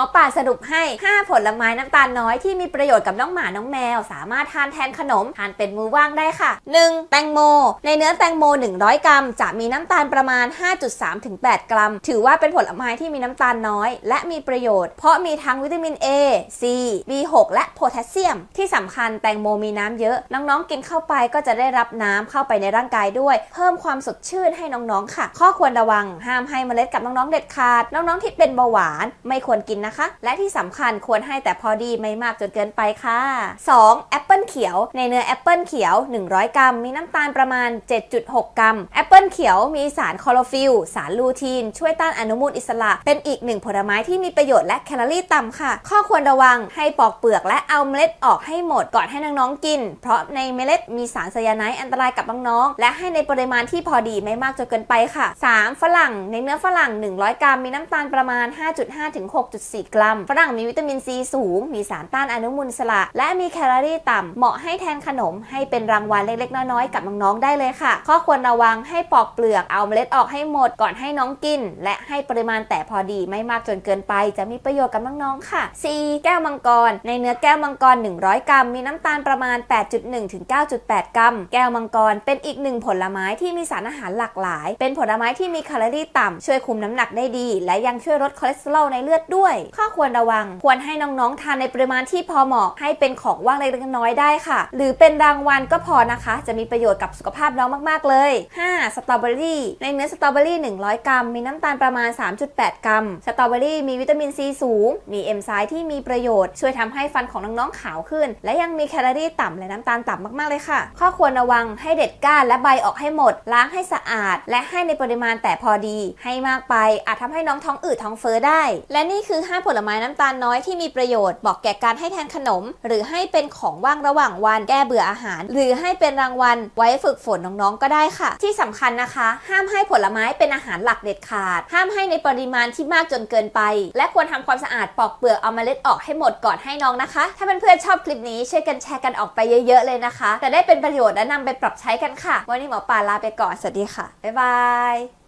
อป่าสรุปให้ 5 ผลไม้น้ำตาลน้อยที่มีประโยชน์กับน้องหมาน้องแมว สามารถทานแทนขนม ทานเป็นมือว่างได้ค่ะ 1. แตงโม ในเนื้อแตงโม 100 กรัม จะมีน้ำตาลประมาณ 5.3-8กรัม ถือว่าเป็นผลไม้ที่มีน้ำตาลน้อย และมีประโยชน์ เพราะมีทั้งวิตามิน A C B6 และโพแทสเซียม ที่สำคัญแตงโมมีน้ำเยอะ น้องๆกินเข้าไปก็จะได้รับน้ำเข้าไปในร่างกายด้วย เพิ่มความสดชื่นให้น้องๆค่ะ ข้อควรระวังห้ามให้เมล็ดกับน้องๆเด็ดขาด น้องๆที่เป็นเบาหวานไม่ควรกินนะคะ และที่สำคัญควรให้แต่พอดีไม่มากจนเกินไปค่ะ 2. แอป ลเขียว ในเนื้อแอปเปิลเขียว 100 กรัม มีน้ำตาลประมาณ 7.6 กรัม แอปเปิลเขียวมีสารคลอโรฟิล สารลูทีน ช่วยต้านอนุมูลอิสระ เป็นอีกหนึ่งผลไม้ที่มีประโยชน์และแคลอรี่ต่ำค่ะ ข้อควรระวังให้ปอกเปลือกและเอาเมล็ดออกให้หมดก่อนให้น้องๆกิน เพราะในเมล็ดมีสารไซยาไนด์อันตรายกับน้องๆและให้ในปริมาณที่พอดีไม่มากจนเกินไปค่ะ 3. ฝรั่ง ในเนื้อฝรั่ง 100 กรัม มีน้ำตาลประมาณ 5.5ถึง6.4 กรัม ฝรั่งมีวิตามินซีสูง มีสารต้านอนุมูลอิสระ และมีแคลอรี่ต่ำเหมาะให้แทนขนมให้เป็นรางวัลเล็กๆ น้อยๆ กับน้องๆได้เลยค่ะ ข้อควรระวังให้ปอกเปลือกเอาเมล็ดออกให้หมดก่อนให้น้องกิน และให้ปริมาณแต่พอดีไม่มากจนเกินไป จะมีประโยชน์กับน้องๆค่ะ C แก้วมังกร ในเนื้อแก้วมังกร 100 กรัม มีน้ำตาลประมาณ 8.1 ถึง 9.8 กรัม แก้วมังกรเป็นอีกหนึ่งผลไม้ที่มีสารอาหารหลากหลาย เป็นผลไม้ที่มีแคลอรี่ต่ำช่วยคุมน้ำหนักได้ดี และยังช่วยลดคอเลสเตอรอลในเลือดด้วย ข้อควรระวัง ควรให้น้องๆทานในปริมาณที่พอเหมาะให้เป็นของว่างเล็กๆน้อยๆได้ค่ะ หรือเป็นรางวัลก็พอนะคะ จะมีประโยชน์กับสุขภาพน้องมากๆเลย 5. สตรอเบอรี่ในเนื้อสตรอเบอรี่ 100 กรัม มีน้ำตาลประมาณ 3.8 กรัม สตรอเบอรี่มีวิตามินซีสูง มีเอนไซม์ที่มีประโยชน์ช่วยทำให้ฟันของน้องๆขาวขึ้น และยังมีแคลอรี่ต่ำและน้ำตาลต่ำมากๆเลยค่ะ ข้อควรระวังให้เด็ดก้านและใบออกให้หมด ล้างให้สะอาด และให้ในปริมาณแต่พอดี ให้มากไปอาจทำให้น้องท้องอืดท้องเฟ้อได้ และนี่คือ 5 ผลไม้น้ำตาลน้อยที่มีประโยชน์บอกแก่การให้แทนขนม หรือให้เป็นของว่างระหว่างวันแก้เบื่ออาหาร หรือให้เป็นรางวัลไว้ฝึกฝนน้องๆก็ได้ค่ะ ที่สำคัญนะคะ ห้ามให้ผลไม้เป็นอาหารหลักเด็ดขาด ห้ามให้ในปริมาณที่มากจนเกินไป และควรทำความสะอาดปอกเปลือกเอาเมล็ดออกให้หมดก่อนให้น้องนะคะ ถ้าเพื่อนๆชอบคลิปนี้ช่วยกันแชร์กันออกไปเยอะๆเลยนะคะจะได้เป็นประโยชน์และนำไปปรับใช้กันค่ะ วันนี้หมอปลาลาไปก่อนสวัสดีค่ะบ๊ายบาย